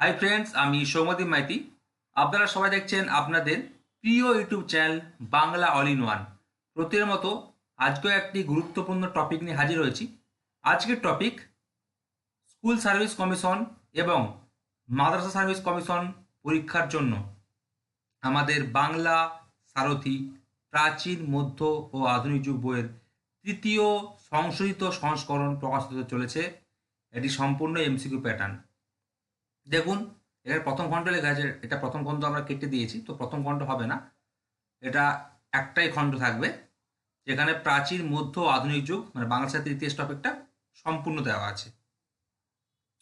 Hi friends আমি সৌমদীপ মাইতি। আপনারা সবাই দেখছেন আপনাদের প্রিয় YouTube channel Bangla all in one প্রতির মতো আজকেও একটি গুরুত্বপূর্ণ টপিক নিয়ে হাজির হয়েছি। আজকের টপিক স্কুল সার্ভিস কমিশন এবং মাদ্রাসা সার্ভিস কমিশন পরীক্ষার জন্য। আমাদের বাংলা সারথি প্রাচীন, মধ্য ও আধুনিক যুগ বইয়ের তৃতীয় সংশোধিত সংস্করণ প্রকাশিত চলেছে। এটি সম্পূর্ণ এমসিকিউ প্যাটার্ন দেখুন এখানে প্রথম খণ্ড লেখা আছে, এটা প্রথম খণ্ড আমরা কেটে দিয়েছি, তো প্রথম খণ্ড হবে না। এটা একটাই খণ্ড থাকবে, যেখানে প্রাচীন, মধ্য, আধুনিক যুগ মানে বাংলা সাহিত্যের ইতিহাস টপিকটা সম্পূর্ণ দেওয়া আছে।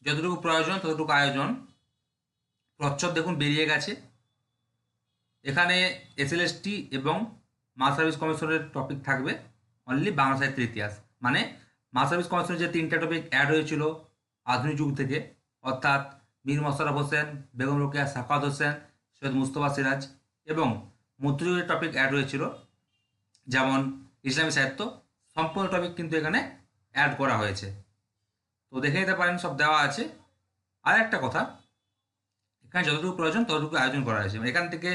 যতটুকু প্রয়োজন, ততটুকু আয়োজন। প্রচ্ছদ দেখুন, বেরিয়ে গেছে। এখানে এসএলএসটি এবং মা সার্ভিস কমিশনের টপিক থাকবে অনলি বাংলা সাহিত্যের ইতিহাস। মানে মা সার্ভিস কমিশনের যে তিনটা টপিক অ্যাড হয়েছিল আধুনিক যুগ থেকে, অর্থাৎ মীর মোশাররফ হোসেন, বেগম রোকেয়া সাকাত হোসেন, সৈয়দ মুস্তফা সিরাজ এবং মধ্যযুগের টপিক অ্যাড হয়েছিল, যেমন ইসলামী সাহিত্য। সম্পূর্ণ টপিক কিন্তু এখানে অ্যাড করা হয়েছে। তো দেখে নিতে পারেন, সব দেওয়া আছে। আর একটা কথা, এখানে যতটুকু প্রয়োজন ততটুকু আয়োজন করা হয়েছে। এখান থেকে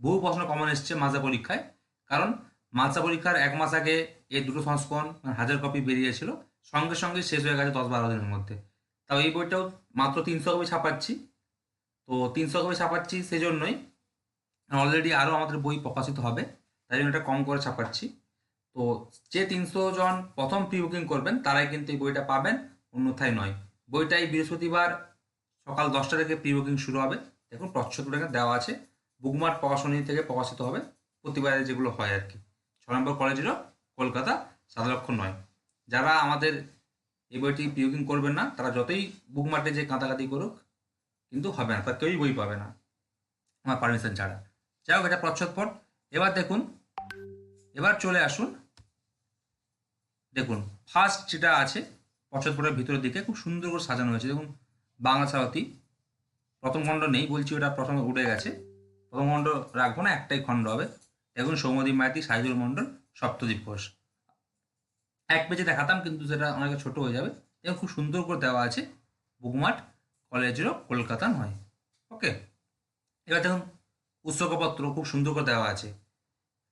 বহু প্রশ্ন কমন এসছে মাজা পরীক্ষায়। কারণ মাজা পরীক্ষার এক মাস আগে এই দুটো সংস্করণ মানে হাজার কপি বেরিয়েছিল। সঙ্গে সঙ্গে শেষ হয়ে গেছে দশ বারো দিনের মধ্যে। এই বইটাও মাত্র তিনশো কপি ছাপাচ্ছি। তো তিনশো কপি ছাপাচ্ছি সেজন্যই অলরেডি আরও আমাদের বই প্রকাশিত হবে, তাই জন্য এটা কম করে ছাপাচ্ছি। তো যে তিনশো জন প্রথম প্রি বুকিং করবেন, তারাই কিন্তু এই বইটা পাবেন, অন্যথায় নয়। বইটাই বৃহস্পতিবার সকাল দশটা থেকে প্রি বুকিং শুরু হবে। দেখুন প্রচ্ছদগুলো এখানে দেওয়া আছে। বুকমার্ট প্রকাশনী থেকে প্রকাশিত হবে, প্রতিবারে যেগুলো হয় আর কি। ছ নম্বর কলেজেরও কলকাতা, সাত লক্ষ নয়। যারা আমাদের এই বইটি প্রি বুকিং করবেন না, তারা যতই বুকমার্টে যে কাঁদাকাতি করুক, কিন্তু হবে না, তার কেউই বই পাবে না, আমার পারমিশন ছাড়া। যাই হোক, এটা প্রচ্ছদপট। এবার দেখুন, এবার চলে আসুন। দেখুন ফার্স্ট যেটা আছে, প্রচ্ছদপটের ভিতরের দিকে খুব সুন্দর করে সাজানো হয়েছে। দেখুন, বাংলা সারথি, প্রথম খণ্ড নেই বলছি, ওটা প্রথমে উঠে গেছে। প্রথম খণ্ড রাখব না, একটাই খণ্ড হবে। দেখুন সৌমদীপ মাইতি, সাইদুল মণ্ডল সপ্তদ্বীপ ঘোষ। এক পেজে দেখাতাম, কিন্তু সেটা অনেক ছোট হয়ে যাবে। এবং খুব সুন্দর করে দেওয়া আছে বুকমার্ট কলেজেরও কলকাতা নয়। ওকে এবার দেখুন উৎসর্গপত্র খুব সুন্দর করে দেওয়া আছে।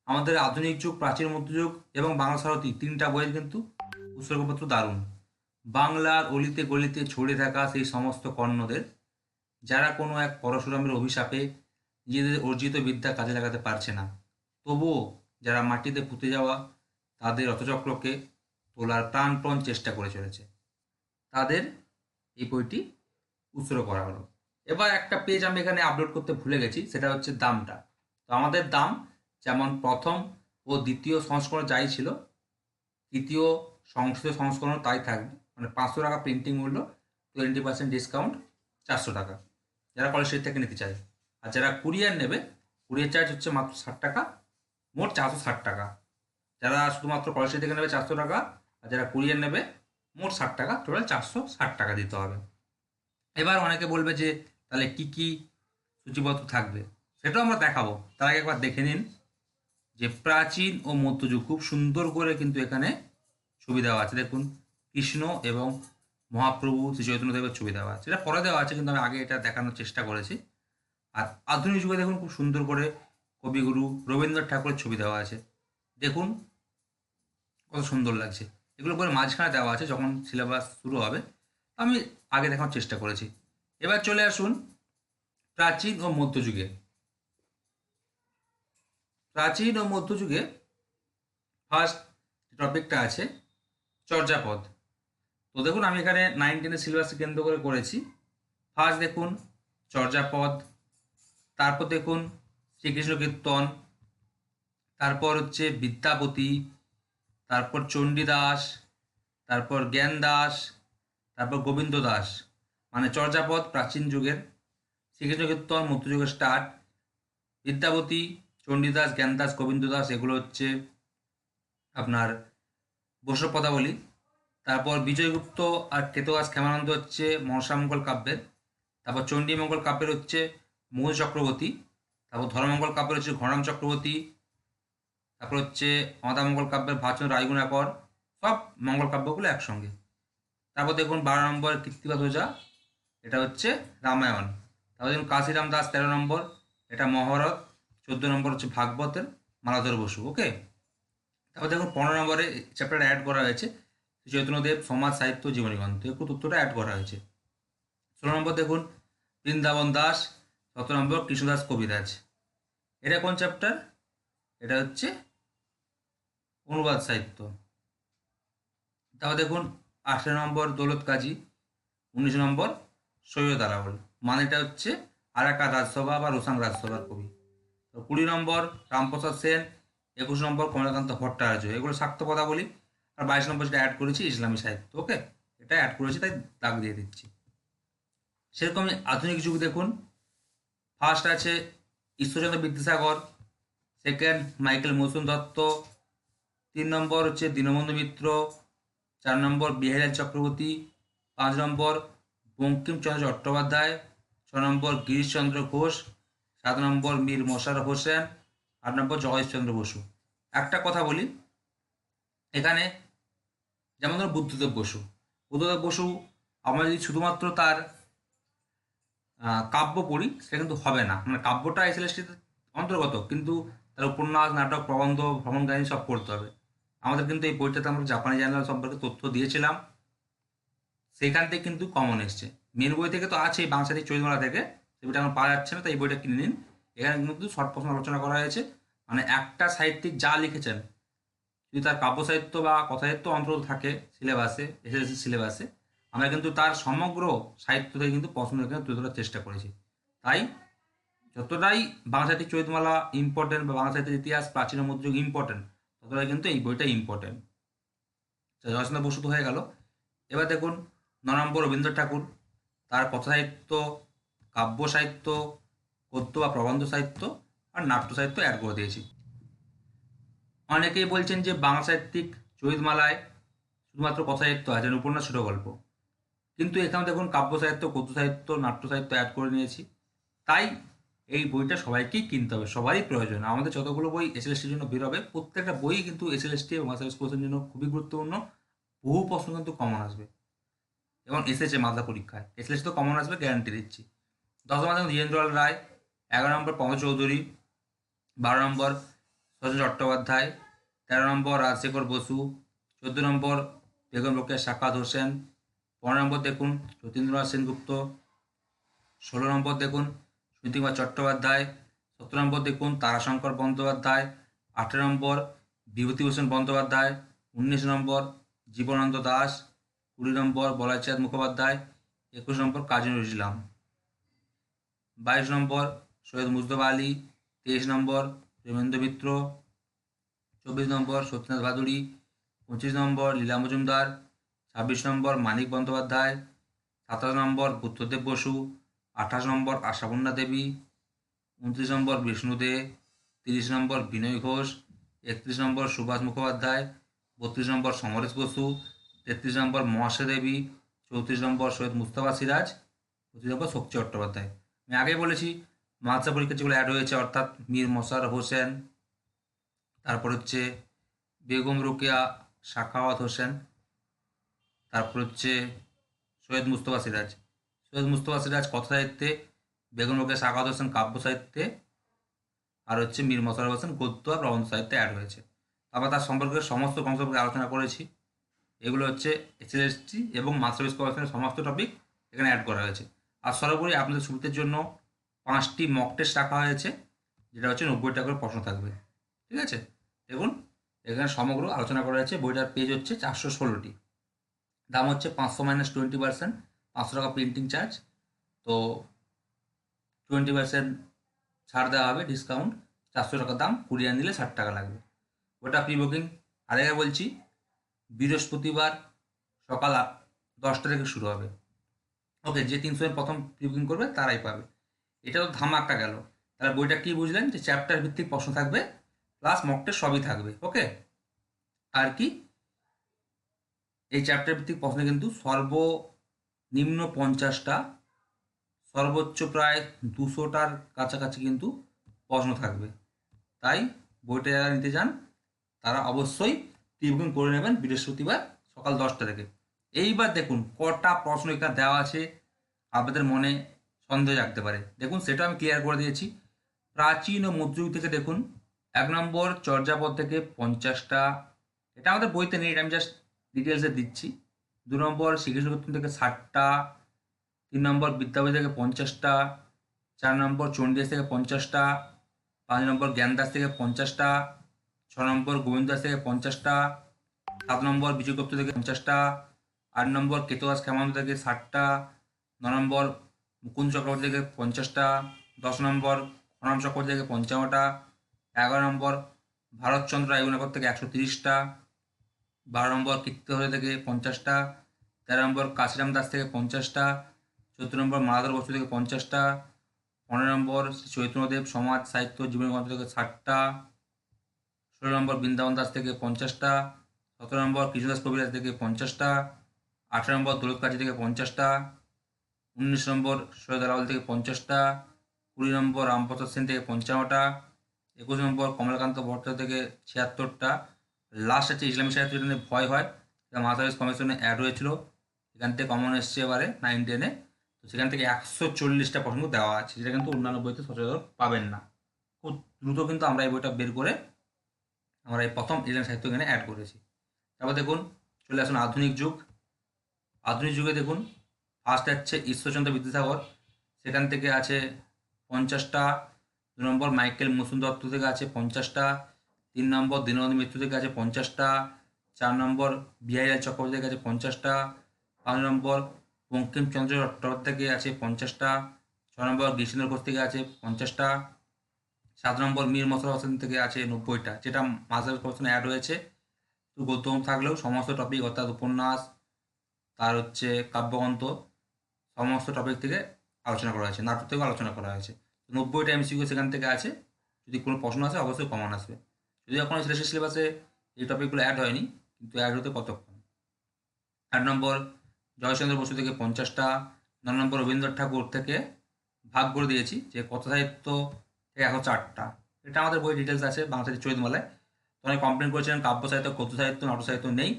আমাদের আধুনিক যুগ, প্রাচীন মধ্যযুগ এবং বাংলা সারথী, তিনটা বইয়ের কিন্তু উৎসর্গপত্র দারুণ। বাংলার অলিতে গলিতে ছড়িয়ে থাকা সেই সমস্ত কর্ণদের, যারা কোনো এক পরশুরামের অভিশাপে নিজেদের অর্জিত বিদ্যা কাজে লাগাতে পারছে না। তবুও যারা মাটিতে পুঁতে যাওয়া, তাদের রথচক্রকে তোলার প্রাণপণ চেষ্টা করে চলেছে। তাদের এই বইটি উৎসর্গ করা হলো। এবার একটা পেজ আমি এখানে আপলোড করতে ভুলে গেছি, সেটা হচ্ছে দামটা। তো আমাদের দাম যেমন প্রথম ও দ্বিতীয় সংস্করণ যাই ছিল, তৃতীয় সংশোধিত সংস্করণ তাই থাকবে মানে পাঁচশো টাকা প্রিন্টিং মূল্য টোয়েন্টি পার্সেন্ট ডিসকাউন্ট চারশো টাকা। যারা কলেজ থেকে নিতে চায়। আর যারা কুরিয়ার নেবে কুরিয়ার চার্জ হচ্ছে মাত্র ষাট টাকা, মোট চারশো ষাট টাকা। যারা শুধুমাত্র কলেজ থেকে নেবে চারশো টাকা আর যারা কুরিয়ার নেবে, মোট ষাট টাকা টোটাল চারশো ষাট টাকা দিতে হবে। এবার অনেকে বলবে যে, তাহলে কি কি সূচিপত্র থাকবে? সেটাও আমরা দেখাবো। তার আগে একবার দেখে নিন যে প্রাচীন ও মধ্যযুগ খুব সুন্দর করে কিন্তু এখানে ছবি দেওয়া আছে। দেখুন, কৃষ্ণ এবং মহাপ্রভু শ্রী চৈতন্যদেবের ছবি দেওয়া আছে। এটা পরে দেওয়া আছে, কিন্তু আমি আগে এটা দেখানোর চেষ্টা করেছি। আর আধুনিক যুগে দেখুন খুব সুন্দর করে কবিগুরু রবীন্দ্রনাথ ঠাকুরের ছবি দেওয়া আছে। দেখুন, কত সুন্দর লাগছে। এগুলো পরে মাঝখানে দেওয়া আছে যখন সিলেবাস শুরু হবে আমি আগে দেখার চেষ্টা করেছি। এবার চলে আসুন প্রাচীন ও মধ্যযুগে। প্রাচীন ও মধ্যযুগে ফার্স্ট টপিকটা আছে, চর্যাপদ। তো দেখুন, আমি এখানে নাইন টেনের সিলেবাসকে কেন্দ্র করে করেছি। ফার্স্ট দেখুন চর্যাপদ, তারপর দেখুন শ্রীকৃষ্ণ কীর্তন, তারপর হচ্ছে বিদ্যাপতি তারপর চণ্ডীদাস তারপর জ্ঞান দাস, তারপর গোবিন্দ দাস। মানে চর্যাপদ প্রাচীন যুগের। শ্রীকৃষ্ণ কীর্তন মধ্যযুগের স্টার্ট বিদ্যাপতি চণ্ডীদাস জ্ঞানদাস গোবিন্দ দাস, এগুলো হচ্ছে আপনার বৈষ্ণব পদাবলী তারপর বিজয়গুপ্ত আর কেতদাস ক্ষেমানন্দ হচ্ছে মনসামঙ্গল কাব্যের। তারপর চণ্ডীমঙ্গল কাব্যের হচ্ছে মোহ চক্রবর্তী। তারপর ধর্মমঙ্গল কাব্যের হচ্ছে ঘনাম চক্রবর্তী। তারপর হচ্ছে অমাতামঙ্গল কাব্যের ভাচন রায়গুণাকর সব মঙ্গল কাব্যগুলো একসঙ্গে। তারপর দেখুন বারো নম্বর কীর্তিবাদ ওঝা এটা হচ্ছে রামায়ণ। তারপর দেখুন কাশিরাম দাস তেরো নম্বর, এটা মহাভারত চোদ্দ নম্বর হচ্ছে ভাগবতের, মালাধর বসু, ওকে? তারপর দেখুন পনেরো নম্বরে চ্যাপ্টার অ্যাড করা হয়েছে চৈতন্যদেব সমাজ সাহিত্য জীবনী গ্রন্থ। একটু তথ্যটা অ্যাড করা হয়েছে। ষোলো নম্বর দেখুন বৃন্দাবন দাস, সতেরো নম্বর কৃষ্ণদাস কবিরাজ। এটা কোন চ্যাপ্টার এটা হচ্ছে অনুবাদ সাহিত্য। তারপর দেখুন, আঠেরো নম্বর দৌলত কাজী, উনিশ নম্বর সৈয়দ আলাউল। মানেটা হচ্ছে আরাকা রাজসভা বা রোসাং রাজসভার কবি। তো কুড়ি নম্বর রামপ্রসাদ সেন, একুশ নম্বর কমলাকান্ত ভট্টাচার্য। এগুলো শাক্ত কথা বলি। আর বাইশ নম্বর যেটা অ্যাড করেছি, ইসলামী সাহিত্য ওকে এটা অ্যাড করেছি, তাই দাগ দিয়ে দিচ্ছি। সেরকমই আধুনিক যুগ দেখুন। ফার্স্ট আছে ঈশ্বরচন্দ্র বিদ্যাসাগর সেকেন্ড মাইকেল মৌসুম দত্ত তিন নম্বর হচ্ছে দীনবন্ধু মিত্র, চার নম্বর বিহারীলাল চক্রবর্তী, পাঁচ নম্বর বঙ্কিমচন্দ্র চট্টোপাধ্যায়, ছ নম্বর গিরিশচন্দ্র ঘোষ, সাত নম্বর মীর মোশার হোসেন, আট নম্বর জগদীশচন্দ্র বসু। একটা কথা বলি, এখানে যেমন ধরো বুদ্ধদেব বসু বুদ্ধদেব বসু আমরা যদি শুধুমাত্র তার কাব্য পড়ি, সেটা কিন্তু হবে না। মানে কাব্যটা এসএলএসটিতে অন্তর্গত, কিন্তু তার উপন্যাস, নাটক, প্রবন্ধ ভ্রমণ কাহিনী সব পড়তে হবে। আমাদের কিন্তু এই বইটাতে আমরা জাপানি জার্নাল সম্পর্কে তথ্য দিয়েছিলাম। সেখান থেকে কিন্তু কমন এসছে। মেন বই থেকে তো আছেই, বাংলাদেশের চৈতমালা থেকে। সে বইটা আমার পাওয়া যাচ্ছে না, তাই বইটা কিনে নিন। এখানে কিন্তু শর্ট প্রশ্ন আলোচনা করা হয়েছে। মানে একটা সাহিত্যিক যা লিখেছেন, যদি তার কাব্য সাহিত্য বা কথা সাহিত্য অন্তর্গত থাকে সিলেবাসে এসএসসি সিলেবাসে আমরা কিন্তু তার সমগ্র সাহিত্য থেকে কিন্তু প্রশ্ন এখানে তুলে ধরার চেষ্টা করেছি। তাই যতটাই বাংলা সাহিত্যিক চৈতমালা ইম্পর্টেন্ট বা বাংলা সাহিত্যের ইতিহাস প্রাচীন মধ্যযুগ ইম্পর্টেন্ট ততটাই কিন্তু এই বইটা ইম্পর্টেন্ট জয়চন্দ্র বসু হয়ে গেল। এবার দেখুন ন নম্বর রবীন্দ্র ঠাকুর, তার কথাসাহিত্য, কাব্য সাহিত্য, গদ্য বা প্রবন্ধ সাহিত্য আর নাট্য সাহিত্য অ্যাড করে দিয়েছি। অনেকেই বলছেন যে বাংলা সাহিত্যিক চৈতমালায় শুধুমাত্র কথাসাহিত্য আছে উপন্যাস ছোট গল্প। কিন্তু এখানে দেখুন, কাব্য সাহিত্য, গদ্য সাহিত্য, নাট্য সাহিত্য অ্যাড করে নিয়েছি। তাই এই বইটা সবাইকেই কিনতে হবে, সবারই প্রয়োজন। আমাদের যতগুলো বই এসএলএসটির জন্য বেরোবে, প্রত্যেকটা বই কিন্তু এসএলএসটি এবং মাস্টার্স কোর্সের জন্য খুবই গুরুত্বপূর্ণ। বহু প্রশ্ন কিন্তু কমন আসবে। এবং এসেছে মাথা পরীক্ষায়। এসএলএসটি তো কমন আসবে গ্যারান্টি দিচ্ছি। দশ নম্বর ধীরেন্দ্রলাল রায়, এগারো নম্বর পঙ্কজ চৌধুরী, বারো নম্বর সজল চট্টোপাধ্যায়, তেরো নম্বর রাজশেখর বসু, চোদ্দ নম্বর বেগম রোকেয়া সাকাত হোসেন, পনেরো নম্বর দেখুন যতীন্দ্রনাথ সেনগুপ্ত, ষোলো নম্বর দেখুন সুনীতিকুমার চট্টোপাধ্যায় সতেরো নম্বর দেখুন, তারাশঙ্কর বন্দ্যোপাধ্যায়, আঠেরো নম্বর বিভূতিভূষণ বন্দ্যোপাধ্যায়, উনিশ নম্বর জীবনানন্দ দাস, কুড়ি নম্বর বলাইচাঁদ মুখোপাধ্যায়, একুশ নম্বর কাজী নজরুল ইসলাম। বাইশ নম্বর সৈয়দ মুজতবা আলী, তেইশ নম্বর প্রেমেন্দ্র মিত্র, চব্বিশ নম্বর সত্যনাথ ভাদুড়ি, পঁচিশ নম্বর লীলা মজুমদার, ছাব্বিশ নম্বর মানিক বন্দ্যোপাধ্যায়, সাতাশ নম্বর বুদ্ধদেব বসু আঠাশ নম্বর আশাপূর্ণা দেবী, উনত্রিশ নম্বর বিষ্ণু দে, তিরিশ নম্বর বিনয় ঘোষ, একত্রিশ নম্বর সুভাষ মুখোপাধ্যায়, বত্রিশ নম্বর সমরেশ বসু, তেত্রিশ নম্বর মহাশা দেবী, চৌত্রিশ নম্বর সৈয়দ মুস্তাফা সিরাজ, পঁচিশ নম্বর শক্তি চট্টোপাধ্যায়। আমি আগেই বলেছি, মাদ্রাসা পরীক্ষা যেগুলো অ্যাড হয়েছে, অর্থাৎ মীর মশার হোসেন, তারপর হচ্ছে বেগম রোকেয়া সাখাওয়াত হোসেন, তারপর হচ্ছে সৈয়দ মুস্তফা সিরাজ। সৈয়দ মুস্তফা সিরাজ কথা সাহিত্যে, বেগম রোকেয়া সাখাওয়াত হোসেন কাব্য সাহিত্যে, আর হচ্ছে মীর মশার হোসেন গদ্য আর প্রবন্ধ সাহিত্যে অ্যাড হয়েছে। তারপর তার সম্পর্কে সমস্ত কম সম্পর্কে আলোচনা করেছি। এগুলো হচ্ছে এসএলএসটি এবং মাস্টার কমিশনের সমস্ত টপিক এখানে অ্যাড করা হয়েছে। আর সর্বোপরি আপনাদের সুবিধার জন্য পাঁচটি মক টেস্ট রাখা হয়েছে, যেটা হচ্ছে নব্বই টাকার প্রশ্ন থাকবে। ঠিক আছে? দেখুন, এখানে সমগ্র আলোচনা করা হয়েছে, বইটার পেজ হচ্ছে চারশো ষোলোটি। দাম হচ্ছে পাঁচশো মাইনাস টোয়েন্টি পার্সেন্ট পাঁচশো টাকা প্রিন্টিং চার্জ তো টোয়েন্টি পার্সেন্ট ছাড় দেওয়া হবে ডিসকাউন্ট চারশো টাকা দাম কুরিয়ার নিলে ষাট টাকা লাগবে। ওটা প্রি বুকিং আরেকবার বলছি, বৃহস্পতিবার সকাল দশটা থেকে শুরু হবে। ওকে যে তিনশো প্রথম প্রি বুকিং করবে, তারাই পাবে। এটা তো ধামাকা গেল। তাহলে বইটা কি বুঝলেন? যে চ্যাপ্টার ভিত্তিক প্রশ্ন থাকবে প্লাস মকটের সবই থাকবে। ওকে আর কি? এই চ্যাপ্টার ভিত্তিক প্রশ্নে কিন্তু সর্বনিম্ন পঞ্চাশটা, সর্বোচ্চ প্রায় দুশোটার কাছাকাছি কিন্তু প্রশ্ন থাকবে। তাই বইটা যারা নিতে চান, তারা অবশ্যই বুকিং করে নেবেন বৃহস্পতিবার সকাল দশটা থেকে। এইবার দেখুন, কটা প্রশ্ন এখানে দেওয়া আছে, আপনাদের মনে সন্দেহ জাগতে পারে। দেখুন সেটা আমি ক্লিয়ার করে দিয়েছি। প্রাচীন ও মধ্যযুগ থেকে দেখুন, এক নম্বর চর্যাপদ থেকে পঞ্চাশটা, এটা আমাদের বইতে নেই, এটা আমি জাস্ট ডিটেলসে দিচ্ছি। দু নম্বর শ্রীকৃষ্ণ থেকে ষাটটা, তিন নম্বর বিদ্যাপতি থেকে পঞ্চাশটা, চার নম্বর চণ্ডীদাস থেকে পঞ্চাশটা, পাঁচ নম্বর জ্ঞানদাস থেকে পঞ্চাশটা, ছ নম্বর গোবিন্দ দাস থেকে পঞ্চাশটা, সাত নম্বর বিজয়গুপ্ত থেকে পঞ্চাশটা, আট নম্বর কেতুদাস খেমান্ত থেকে ষাটটা, ন নম্বর মুকুন্দ চক্রবর্তী থেকে পঞ্চাশটা, দশ নম্বর খনম চক্রবর্তী থেকে পঞ্চান্নটা, এগারো নম্বর ভারতচন্দ্র রায়গুণাকর থেকে একশো তিরিশটা বারো নম্বর কীর্তিহরি থেকে পঞ্চাশটা, তেরো নম্বর কাশিরাম দাস থেকে পঞ্চাশটা, চোদ্দ নম্বর মালাধর বসু থেকে পঞ্চাশটা, পনেরো নম্বর শ্রী চৈতন্যদেব সমাজ সাহিত্য জীবন গ্রন্থ থেকে ষাটটা, ষোলো নম্বর বৃন্দাবন দাস থেকে পঞ্চাশটা, সতেরো নম্বর কৃষ্ণদাস কবিরাজ থেকে পঞ্চাশটা, আঠারো নম্বর দৌলত কাজী থেকে পঞ্চাশটা, উনিশ নম্বর সৈয়দ আলাউল থেকে পঞ্চাশটা, কুড়ি নম্বর রামপ্রসাদ সেন থেকে পঞ্চান্নটা, একুশ নম্বর কমলাকান্ত ভট্টাচার্য থেকে ছিয়াত্তরটা লাস্ট আছে ইসলামী সাহিত্য যেটা ভয় হয়। সেটা মাসারিস কমিশনে অ্যাড হয়েছিল এখান থেকে কমন এসছে এবারে নাইন টেনে তো সেখান থেকে একশো চল্লিশটা প্রসঙ্গ দেওয়া আছে, যেটা কিন্তু অন্যান্য বইতে সচরাচর পাবেন না। খুব দ্রুত কিন্তু আমরা এই বইটা বের করে আমরা এই প্রথম ইসলাম সাহিত্য এখানে অ্যাড করেছি। তারপর দেখুন, চলে আসুন আধুনিক যুগ। আধুনিক যুগে দেখুন ফার্স্ট আছে ঈশ্বরচন্দ্র বিদ্যাসাগর। সেখান থেকে আছে পঞ্চাশটা। দু নম্বর মাইকেল মুসুন দত্ত থেকে আছে পঞ্চাশটা। তিন নম্বর দীনবন্ধু মিত্র থেকে আছে পঞ্চাশটা, চার নম্বর বিহারীলাল চক্রবর্তী থেকে আছে পঞ্চাশটা, পাঁচ নম্বর বঙ্কিমচন্দ্র চট্টোপাধ্যায় থেকে আছে পঞ্চাশটা, ছ নম্বর গিরীশেন্দ্র ঘোষ থেকে আছে পঞ্চাশটা, সাত নম্বর মীর মসলা হোসেন থেকে আছে নব্বইটা, যেটা মাসার কোশ্চেন অ্যাড হয়েছে। তো গৌতম থাকলেও সমস্ত টপিক অর্থাৎ উপন্যাস, তার হচ্ছে কাব্যগ্রন্থ, সমস্ত টপিক থেকে আলোচনা করা হয়েছে, নাটক থেকেও আলোচনা করা হয়েছে। নব্বইটা এমসিকিউ সেখান থেকে আছে, যদি কোনো প্রশ্ন আসে অবশ্যই কমন আসবে। যদি এখনও সিলেবাস সিলেবাসে এই টপিকগুলো অ্যাড হয়নি, কিন্তু অ্যাড হতে কতক্ষণ? আট নম্বর জয়চন্দ্র বসু থেকে পঞ্চাশটা ন নম্বর রবীন্দ্রনাথ ঠাকুর থেকে ভাগ করে দিয়েছি যে কত সাহিত্য থেকে একশো চারটা। এটা আমাদের বই ডিটেলস আছে বাংলা সাহিত্য চৈতমালায় তো অনেক কমপ্লেন করেছিলেন কাব্য সাহিত্য কথ্য সাহিত্য, নাটক সাহিত্য নেই।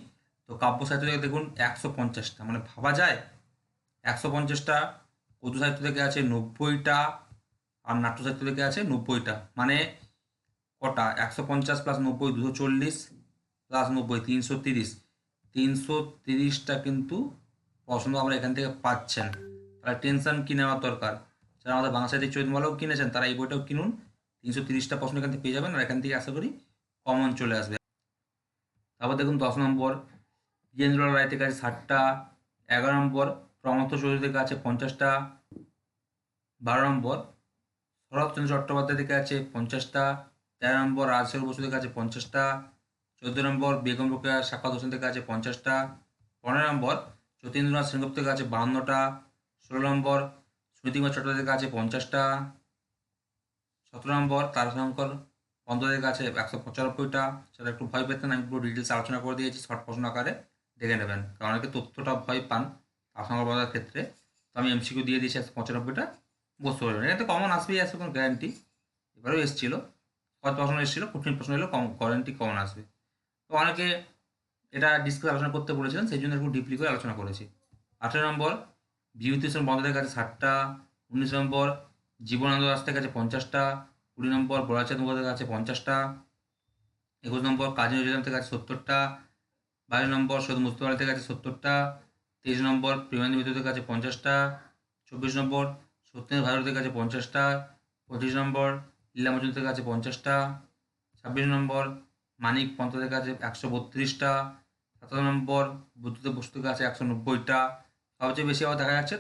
তো কাব্য সাহিত্য থেকে দেখুন একশো পঞ্চাশটা মানে ভাবা যায়। একশো পঞ্চাশটা কথ্য সাহিত্য থেকে আছে নব্বইটা, আর নাট্য সাহিত্য থেকে আছে নব্বইটা। মানে কটা? একশো পঞ্চাশ প্লাস নব্বই, দুশো চল্লিশ প্লাস নব্বই, তিনশো তিরিশ। তিনশো তিরিশটা কিন্তু প্রশ্ন আমরা এখান থেকে পাচ্ছেন। তাহলে টেনশন কি নেওয়ার দরকার? যারা আমাদের বাংলা সাহিত্যের চৈতমালাও কিনেছেন, তারা এই বইটাও কিনুন। তিনশো তিরিশটা প্রশ্ন এখান থেকে পেয়ে যাবেন আর এখান থেকে আশা করি কমন চলে আসবে। তারপর দেখুন দশ নম্বর জিতেন্দ্রলাল রায় থেকে আছে ষাটটা, এগারো নম্বর প্রমথ চৌধুরী থেকে আছে পঞ্চাশটা, বারো নম্বর, শরৎচন্দ্র চট্টোপাধ্যায় থেকে আছে পঞ্চাশটা তেরো নম্বর রাজশেখর বসুদের কাছে পঞ্চাশটা, চোদ্দ নম্বর বেগম রোকেয়া সাক্ষাৎ হোসেন কাছে পঞ্চাশটা, পনেরো নম্বর যতীন্দ্রনাথ সেনগুপ্ত কাছে বাহান্নটা, ষোলো নম্বর স্মৃতিকুমার চট্টোপাধ্যায় কাছে পঞ্চাশটা, সতেরো নম্বর তারাশঙ্কর বন্দ্যোপাধ্যায় কাছে একশো পঁচানব্বইটা। সেটা একটু ভয় পেতেন, আমি পুরো ডিটেলস আলোচনা করে দিয়েছি শর্ট প্রশ্ন আকারে দেখে নেবেন। কারণ অনেকে তথ্যটা ভয় পান তারাশঙ্কর বন্দ্যোপাধ্যায়ের ক্ষেত্রে। তো আমি এমসিকিউ দিয়ে দিয়েছি একশো পঁচানব্বইটা বুঝতে পারবেন এটাতে কমন আসবেই, আসবে কোনো গ্যারান্টি এবারেও এসেছিল। কত প্রশ্ন এসেছিল, কঠিন প্রশ্ন এলেও কম গ্যারান্টি কমন আসবে। তো অনেকে এটা ডিসকাস আলোচনা করতে বলেছিলেন, সেই জন্য একটু ডিপলি করে আলোচনা করেছি। আঠেরো নম্বর, বিভূতিভূষণ বন্দ্যোপাধ্যায়ের কাছে ষাটটা, উনিশ নম্বর, জীবনানন্দ দাসের কাছে পঞ্চাশটা, কুড়ি নম্বর, বরাচাঁদ মুখোপাধ্যায়ের কাছে পঞ্চাশটা, একুশ নম্বর, কাজী নজরুল থেকে আছে সত্তরটা, বাইশ নম্বর, সৈয়দ মুস্তফা আলী থেকে আছে সত্তরটা, তেইশ নম্বর প্রেমানন্দ মিত্রের কাছে পঞ্চাশটা, চব্বিশ নম্বর, সত্যেন্দ্র ভারতের কাছে পঞ্চাশটা, পঁচিশ নম্বর লীলা মজুমদারের কাছে পঞ্চাশটা, ছাব্বিশ নম্বর মানিক পন্থদের কাছে একশো বত্রিশটা সাতাশ নম্বর বুদ্ধদেব বস্তুর কাছে একশো নব্বইটা, সবচেয়ে বেশি আবার দেখা যাচ্ছে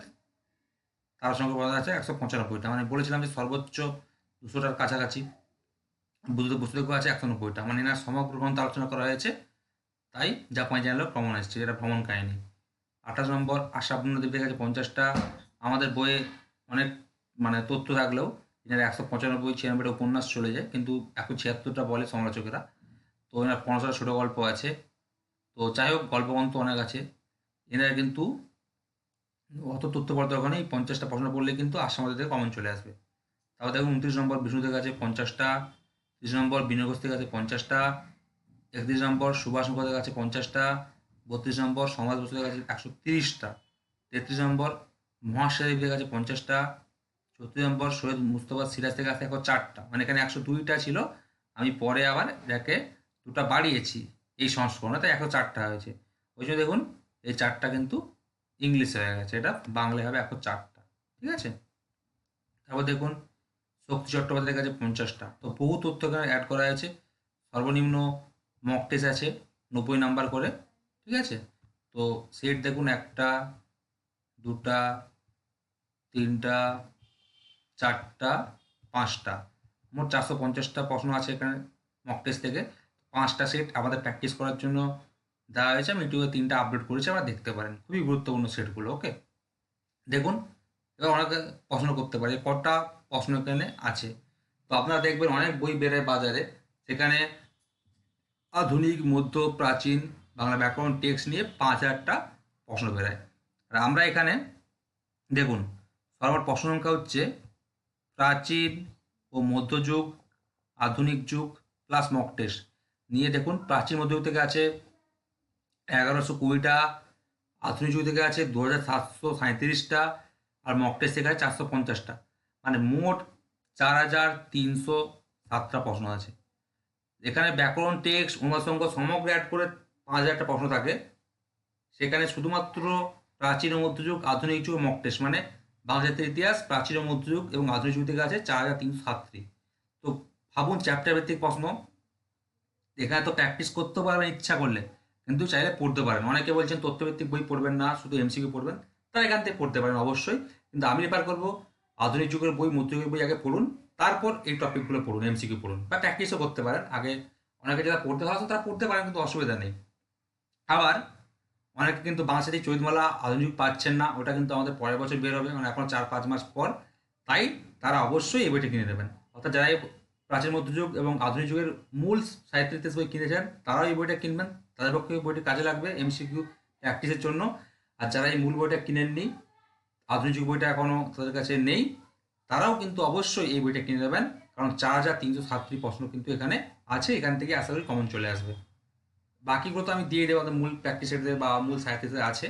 তার সঙ্গে বলা যাচ্ছে একশো পঁচানব্বইটা। মানে বলেছিলাম যে সর্বোচ্চ দুশোটার কাছাকাছি বুদ্ধদেব বস্তুদেব আছে একশো নব্বইটা। মানে এনার সমগ্র গ্রন্থ আলোচনা করা হয়েছে, তাই জাপানি চ্যানেলেও ভ্রমণ এসছে, এটা ভ্রমণ কাহিনী। আঠাশ নম্বর আশাপূর্ণ দেবীর কাছে পঞ্চাশটা। আমাদের বইয়ে অনেক মানে তথ্য থাকলেও এনার একশো পঁচানব্বই ছিয়ানব্বইটা উপন্যাস চলে যায়, কিন্তু একশো ছিয়াত্তরটা বলে সমালোচকেরা। তো এনার পনেরোটা ছোটো গল্প আছে। তো যাই হোক গল্পগ্রন্থ অনেক আছে। এনারা কিন্তু অত তথ্য পড়ার দরকার নেই পঞ্চাশটা প্রশ্ন পড়লে কিন্তু আসামাদের থেকে কমন চলে আসবে। তারপর দেখুন, উনত্রিশ নম্বর বিষ্ণুদের কাছে পঞ্চাশটা, ত্রিশ নম্বর থেকে আছে পঞ্চাশটা, একত্রিশ নম্বর সুভাষ মুখোপাধ্যায়ের কাছে পঞ্চাশটা, বত্রিশ নম্বর সমাজ বসুদের কাছে একশো তিরিশটা, তেত্রিশ নম্বর মহাশ্রীদের কাছে পঞ্চাশটা চতুর্থ নম্বর সৈয়দ মুস্তফা সিরাজ থেকে আসতে এখন চারটা। মানে এখানে একশো দুইটা ছিল। আমি পরে আবার এটাকে দুটা বাড়িয়েছি এই সংস্করণে, তাই একশো চারটা হয়েছে। ওই জন্য দেখুন, এই চারটা কিন্তু ইংলিশে হয়ে গেছে। এটা বাংলায় হবে একশো চারটা। ঠিক আছে? তারপর দেখুন, শক্তি চট্টোপাধ্যায়ের কাছে পঞ্চাশটা। তো বহু তথ্য এখানে অ্যাড করা হয়েছে। সর্বনিম্ন মক টেস্ট আছে, নব্বই নাম্বার করে। ঠিক আছে? তো সেট দেখুন একটা, দুটা, তিনটা চারটা, পাঁচটা। মোট চারশো পঞ্চাশটা প্রশ্ন আছে এখানে মক টেস্ট থেকে। পাঁচটা সেট আমাদের প্র্যাকটিস করার জন্য দেওয়া হয়েছে। আমি ইউটিউবে তিনটা আপলোড করেছি, আপনারা দেখতে পারেন। খুবই গুরুত্বপূর্ণ সেটগুলো ওকে দেখুন, এবার অনেকে প্রশ্ন করতে পারে কটা প্রশ্ন এখানে আছে। তো আপনারা দেখবেন অনেক বই বেরোয় বাজারে সেখানে আধুনিক, মধ্য, প্রাচীন বাংলা ব্যাকরণ টেক্সট নিয়ে পাঁচ হাজারটা প্রশ্ন বেরোয়। আর আমরা এখানে, দেখুন সর্বর প্রশ্ন সংখ্যা হচ্ছে প্রাচীন ও মধ্যযুগ, আধুনিক যুগ প্লাস মক টেস্ট নিয়ে দেখুন, প্রাচীন মধ্যযুগ থেকে আছে এগারোশো কুড়িটা, আধুনিক যুগ থেকে আছে দু হাজার সাতশো সাঁত্রিশটা আর মক টেস্ট থেকে আছে চারশো পঞ্চাশটা। মানে মোট চার হাজার তিনশো সাতটা প্রশ্ন আছে। এখানে ব্যাকরণ টেক্সট অনুবাদ সমগ্র অ্যাড করে পাঁচ হাজারটা প্রশ্ন থাকে। সেখানে শুধুমাত্র প্রাচীন মধ্যযুগ, আধুনিক যুগ মক টেস্ট মানে বাংলা জাতির ইতিহাস, প্রাচীন মধ্যযুগ এবং আধুনিক যুগ থেকে আছে চার হাজার তিনশো সাতটি তো ভাবুন চ্যাপ্টার ভিত্তিক প্রশ্ন। এখানে তো প্র্যাকটিস করতে পারবেন, ইচ্ছা করলে। কিন্তু চাইলে পড়তে পারেন। অনেকে বলছেন, তথ্যভিত্তিক বই পড়বেন না, শুধু এমসিকিউ পড়বেন। তারা এখান থেকে পড়তে পারেন অবশ্যই। কিন্তু আমি রেফার করব, আধুনিক যুগের বই, মধ্যযুগের বই আগে পড়ুন, তারপর এই টপিকগুলো পড়ুন এমসিকিউ পড়ুন। বা প্র্যাকটিসও করতে পারেন। আগে অনেকে যারা পড়তে ভালো তারা পড়তে পারেন, কিন্তু অসুবিধা নেই। আবার অনেকে কিন্তু বাংলাদেশে চৈতমালা আধুনিক পাচ্ছেন না, ওটা কিন্তু আমাদের পরের বছর বের হবে মানে এখন চার পাঁচ মাস পর। তাই তারা অবশ্যই এই বইটা কিনে নেবেন। অর্থাৎ যারা এই প্রাচীন মধ্যযুগ এবং আধুনিক যুগের মূল সাহিত্য ইতিহাস বই কিনেছেন, তারাও এই বইটা কিনবেন। তাদের পক্ষে এই বইটি কাজে লাগবে এমসিকিউ প্র্যাকটিসের জন্য। আর যারা এই মূল বইটা কিনেননি, আধুনিক যুগ বইটা এখনও তাদের কাছে নেই, তারাও কিন্তু অবশ্যই এই বইটা কিনে নেবেন। কারণ চার হাজার তিনশো সাতটি প্রশ্ন কিন্তু এখানে আছে, এখান থেকে আশা করি কমন চলে আসবে। বাকিগুলো তো আমি দিয়ে দেবো, আমাদের মূল প্র্যাকটিসের বা মূল সাহিত্যের আছে।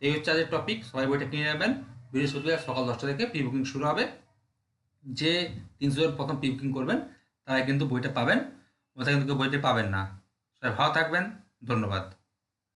এই হচ্ছে আজকের টপিক সবাই বইটা কিনে নেবেন। বৃহস্পতিবার সকাল দশটা থেকে প্রি বুকিং শুরু হবে। যে তিনশো জন প্রথম প্রি বুকিং করবেন তারা কিন্তু বইটা পাবেন। ওটা কিন্তু বইটা পাবেন না। সবাই ভালো থাকবেন, ধন্যবাদ।